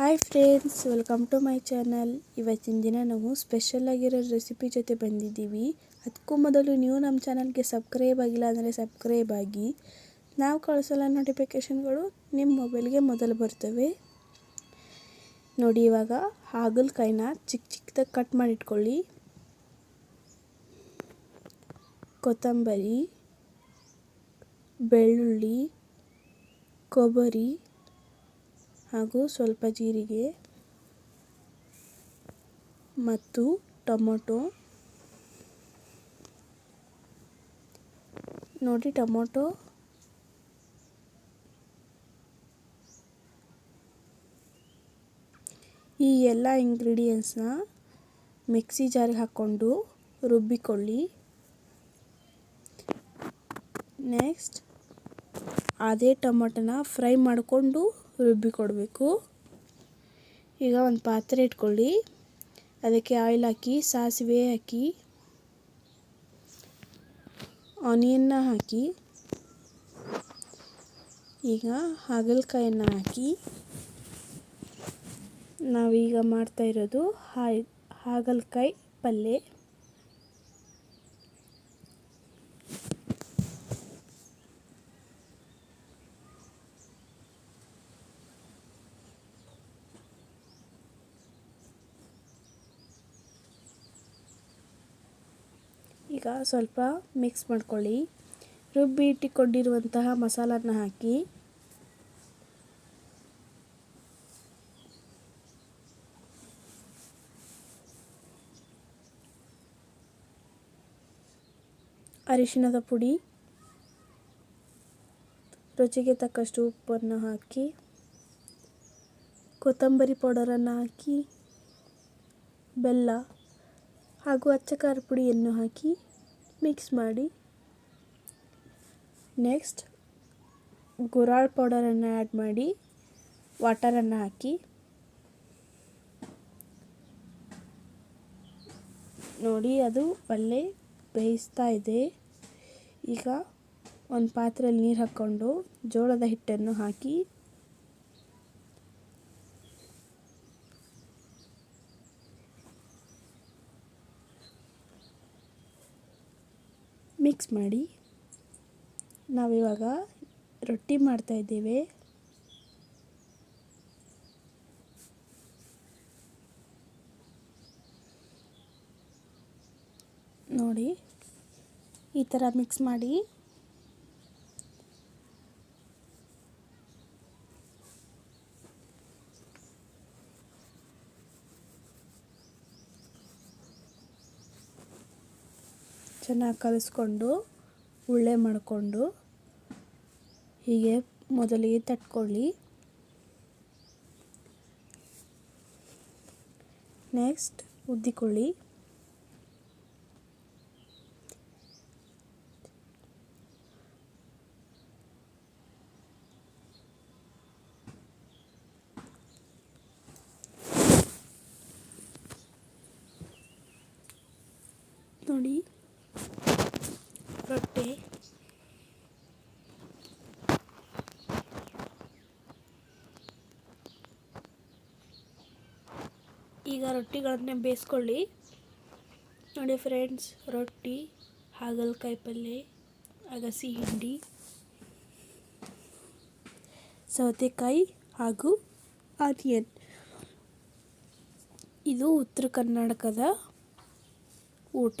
Hi friends, welcome to my channel. ಇವತ್ತಿನ ದಿನ ನಾವು ಸ್ಪೆಷಲ್ ಆಗಿರೋ ರೆಸಿಪಿ ಜೊತೆ ಬಂದಿದ್ದೀವಿ. ಅದಕ್ಕೂ ಮೊದಲು ನೀವು ನಮ್ಮ ಚಾನಲ್ಗೆ ಸಬ್ಸ್ಕ್ರೈಬ್ ಆಗಿಲ್ಲ ಅಂದರೆ ಸಬ್ಸ್ಕ್ರೈಬ್ ಆಗಿ. ನಾವು ಕಳಿಸಲ್ಲ ನೋಟಿಫಿಕೇಷನ್ಗಳು ನಿಮ್ಮ ಮೊಬೈಲ್ಗೆ ಮೊದಲು ಬರ್ತವೆ. ನೋಡಿ ಇವಾಗ ಹಾಗಲಕಾಯಿನ ಚಿಕ್ಕ ಚಿಕ್ಕದಾಗಿ ಕಟ್ ಮಾಡಿಟ್ಕೊಳ್ಳಿ. ಕೊತ್ತಂಬರಿ, ಬೆಳ್ಳುಳ್ಳಿ, ಕೊಬ್ಬರಿ ಹಾಗೂ ಸ್ವಲ್ಪ ಜೀರಿಗೆ ಮತ್ತು ಟೊಮೊಟೊ. ನೋಡಿ ಟೊಮೊಟೊ. ಈ ಎಲ್ಲ ಇಂಗ್ರೀಡಿಯೆಂಟ್ಸ್ನ ಮಿಕ್ಸಿ ಜಾರಿಗೆ ಹಾಕ್ಕೊಂಡು ರುಬ್ಬಿಕೊಳ್ಳಿ. ನೆಕ್ಸ್ಟ್ ಅದೇ ಟೊಮೊಟೊನ ಫ್ರೈ ಮಾಡಿಕೊಂಡು ರುಬ್ಬಿ ಕೊಡಬೇಕು. ಈಗ ಒಂದು ಪಾತ್ರೆ ಇಟ್ಕೊಳ್ಳಿ. ಅದಕ್ಕೆ ಆಯಿಲ್ ಹಾಕಿ, ಸಾಸಿವೆ ಹಾಕಿ ಆನಿಯನ್ನ ಹಾಕಿ, ಈಗ ಹಾಗಲಕಾಯನ್ನು ಹಾಕಿ, ನಾವೀಗ ಮಾಡ್ತಾ ಇರೋದು ಹಾಯ್, ಹಾಗಲಕಾಯಿ ಪಲ್ಯ ಈಗ ಸ್ವಲ್ಪ ಮಿಕ್ಸ್ ಮಾಡ್ಕೊಳ್ಳಿ. ರುಬ್ಬಿ ಇಟ್ಟುಕೊಂಡಿರುವಂತಹ ಮಸಾಲನ ಹಾಕಿ. ಅರಿಶಿಣದ ಪುಡಿ. ರುಚಿಗೆ ತಕ್ಕಷ್ಟು ಉಪ್ಪನ್ನು ಹಾಕಿ. ಕೊತ್ತಂಬರಿ ಪೌಡರನ್ನು ಹಾಕಿ. ಬೆಲ್ಲ ಹಾಗೂ ಅಚ್ಚಕಾರ ಪುಡಿಯನ್ನು ಹಾಕಿ. ಮಿಕ್ಸ್ ಮಾಡಿ. ನೆಕ್ಸ್ಟ್ ಗುರಾಳ್ ಪೌಡರನ್ನು ಆ್ಯಡ್ ಮಾಡಿ. ವಾಟರನ್ನು ಹಾಕಿ. ನೋಡಿ, ಅದು ಒಳ್ಳೆ ಬೇಯಿಸ್ತಾ ಇದೆ. ಈಗ ಒಂದು ಪಾತ್ರೆಯಲ್ಲಿ ನೀರು ಹಾಕ್ಕೊಂಡು ಜೋಳದ ಹಿಟ್ಟನ್ನು ಹಾಕಿ. ಮಿಕ್ಸ್ ಮಾಡಿ ನಾವಿವಾಗ ರೊಟ್ಟಿ ಮಾಡ್ತಾಯಿದ್ದೇವೆ ನೋಡಿ ಈ ಥರ ಮಿಕ್ಸ್ ಮಾಡಿ ಚೆನ್ನಾಗಿ ಕಲಿಸ್ಕೊಂಡು ಉಳ್ಳೆ ಮಾಡಿಕೊಂಡು ಹೀಗೆ ಮೊದಲಿಗೆ ತಟ್ಕೊಳ್ಳಿ. ನೆಕ್ಸ್ಟ್ ಉದ್ದಿಕೊಳ್ಳಿ. ನೋಡಿ. ರೊಟ್ಟಿ ಈಗ ರೊಟ್ಟಿಗಳನ್ನೇ ಬೇಯಿಸ್ಕೊಳ್ಳಿ. ನೋಡಿ ಫ್ರೆಂಡ್ಸ್, ರೊಟ್ಟಿ, ಹಾಗಲಕಾಯಿ ಪಲ್ಯ ಅಗಸಿ ಹಿಂಡಿ, ಸೌತೆಕಾಯಿ ಹಾಗೂ ಆನಿಯನ್. ಇದು ಉತ್ತರ ಕರ್ನಾಟಕದ ಊಟ.